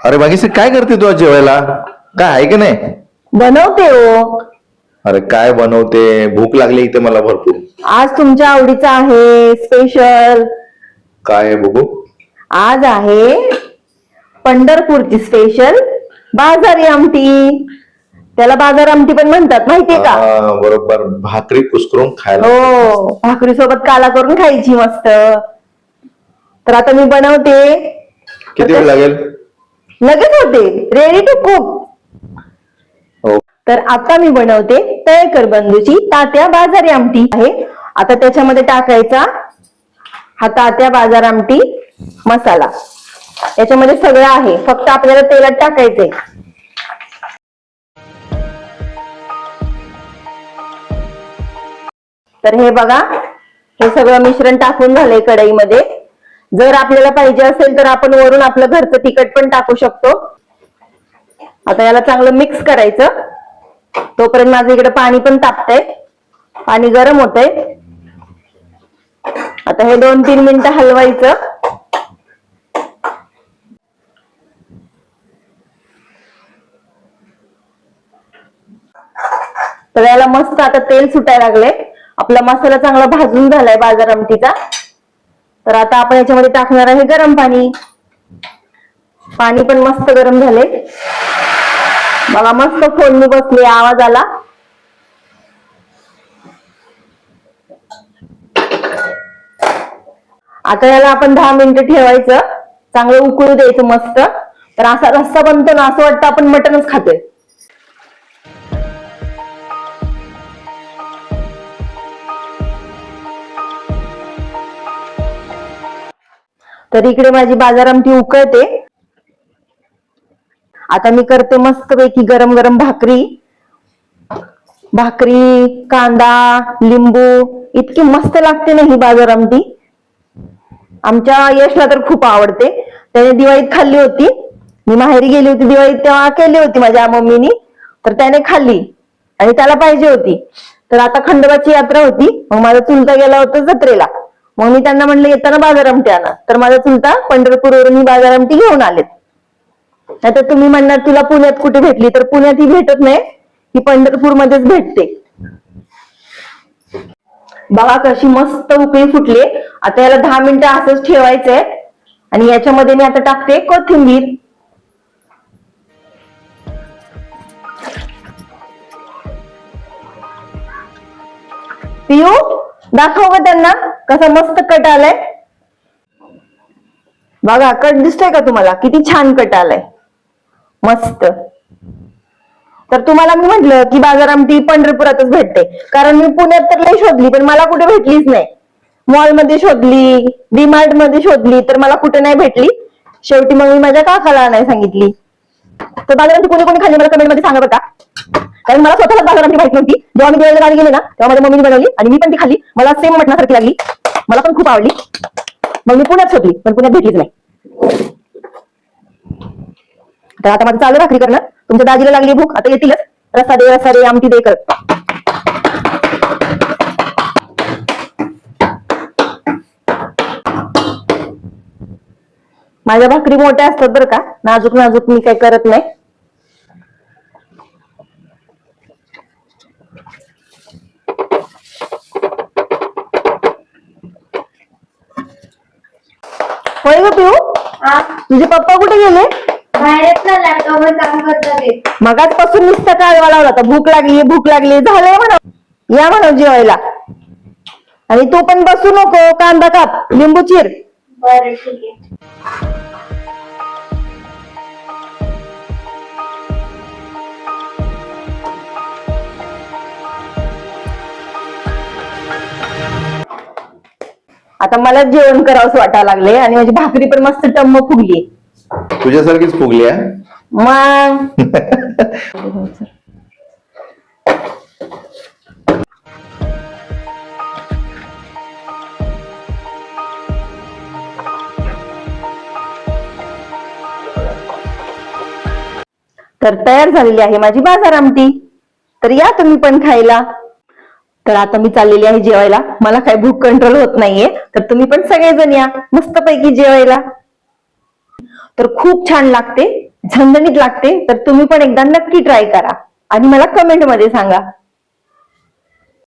अरे बाकी काय करते तू आज जेवायला? काय आहे की नाही? बनवते हो. अरे काय बनवते? भूक लागली इथे मला भरपूर. आज तुमच्या आवडीचं आहे स्पेशल काय आहे बघू. आज आहे पंढरपूरची स्पेशल बाजारी आमटी. त्याला बाजार आमटी पण म्हणतात माहितीये का? हा, बरोबर. भाकरी कुस्करून खायला. हो भाकरी सोबत काला करून खायची मस्त. तर आता मी बनवते. किती वेळ लागेल? लगेच होते. रेडी टू कुक तर आता मी बनवते तळेकर बंधूची तात्या बाजारी आमटी आहे. आता त्याच्यामध्ये टाकायचा हा तात्या बाजार आमटी मसाला. याच्यामध्ये सगळं आहे. फक्त आपल्याला तेलात टाकायचंय. तर हे बघा हे सगळं मिश्रण टाकून झालंय कढईमध्ये. जर आपल्याला पाहिजे असेल तर आपण वरून आपलं घरचं तिखट पण टाकू शकतो. आता याला चांगलं मिक्स करायचं. तोपर्यंत माझं इकडे पाणी पण तापतंय. पाणी गरम होतंय. आता हे दोन तीन मिनिटं हलवायचं. तर याला मस्त आता तेल सुटायला लागले आपला मसाला चांगला भाजून झालाय बाजार आमटीचा तर आता आपण याच्यामध्ये टाकणार आहे गरम पाणी. पाणी पण मस्त गरम झाले मला मस्त फोडणी बसली आवाज आला. आता याला आपण दहा मिनिटं ठेवायचं. चांगलं उकळू द्यायचं मस्त. तर असा रस्सा बनतो ना असं वाटतं आपण मटनच खातोय. तर इकडे माझी बाजार आमटी उकळते. आता मी करते मस्त पैकी गरम गरम भाकरी. भाकरी कांदा लिंबू इतकी मस्त लागते ना ही बाजार आमटी आमच्या यशला तर खूप आवडते. त्याने दिवाळीत खाल्ली होती. मी माहेरी गेली होती दिवाळीत तेव्हा केली होती माझ्या मम्मीनी. तर त्याने खाल्ली आणि त्याला पाहिजे होती. तर आता खंडोबाची यात्रा होती. मग माझा चुलता गेला होता जत्रेला. मग मी त्यांना म्हणलं येताना बाजार आमटी आणा. तर माझा चुलता पंढरपूरवरून ही बाजार आमटी घेऊन आलेत. नाहीतर तुम्ही म्हणणार तुला पुण्यात कुठे भेटली? तर पुण्यात ही भेटत नाही ही पंढरपूर मध्येच भेटते. बघा कशी मस्त उकळी फुटली. आता याला दहा मिनिटं असंच ठेवायचंय. आणि याच्यामध्ये मी आता टाकते कोथिंबीर. पिऊ दाखव ग त्यांना. कसा मस्त कट आलाय. बघा कट दिसतोय का तुम्हाला? किती छान कट आलाय. मस्त. तर तुम्हाला मी म्हंटल की बाजार आमटी पंढरपुरातच भेटते. कारण मी पुण्यात तर लई शोधली पण मला कुठे भेटलीच नाही. मॉलमध्ये शोधली डीमार्टमध्ये शोधली तर मला कुठे नाही भेटली. शेवटी मग मी माझ्या काकाला नाही सांगितली. तर बाजारांची कोणी कोणी खाल्ली मला कमेंटमध्ये सांगा बघा कारण मला स्वतःला बाजारांची माहिती नव्हती. जेव्हा मी दिवाळीला गावी गेले ना तेव्हा माझ्या मम्मीने बनवली आणि मी पण ती खाल्ली. मला सेम मटणासारखी लागली. मला पण खूप आवडली. मग मी पुण्यात शोधली पण पुण्यात भेटलीच नाही. तर आता माझं चालू भाकरी करणं. तुमच्या दाजीला लागली भूक. आता येतीलच. रस्ता दे रस्ता दे आमटी दे करत माझ्या भाकरी मोठ्या असतात बरं का. नाजूक नाजूक मी काही करत नाही. होय ग पिऊ? तुझे पप्पा कुठे गेले? बाहेरच ना लॅपटॉप वर काम करतात ते. मगाच पासून नुसतं कालवा लावला होता. भूक लागली भूक लागली. झालंय म्हणा. या म्हणा जेवायला. आणि तू पण बसू नको कांदा काप लिंबू चिर. बरं ठीक आहे. आता मला जेवण करावंच वाटायला लागले आणि माझी भाकरी पण मस्त टम्म फुगली तुझ्यासारखीच फुगली आहे मग? तर तयार झालेली आहे माझी बाजार आमटी. तर या तुम्ही पण खायला. तर आता मी चाललेली आहे जेवायला. मला काही भूक कंट्रोल होत नाहीये. तर तुम्ही पण सगळेजण या. मस्तपैकी जेवायला. तर खूप छान लागते. झणझणीत लागते. तर तुम्ही पण एकदा नक्की ट्राय करा. आणि मला कमेंटमध्ये सांगा.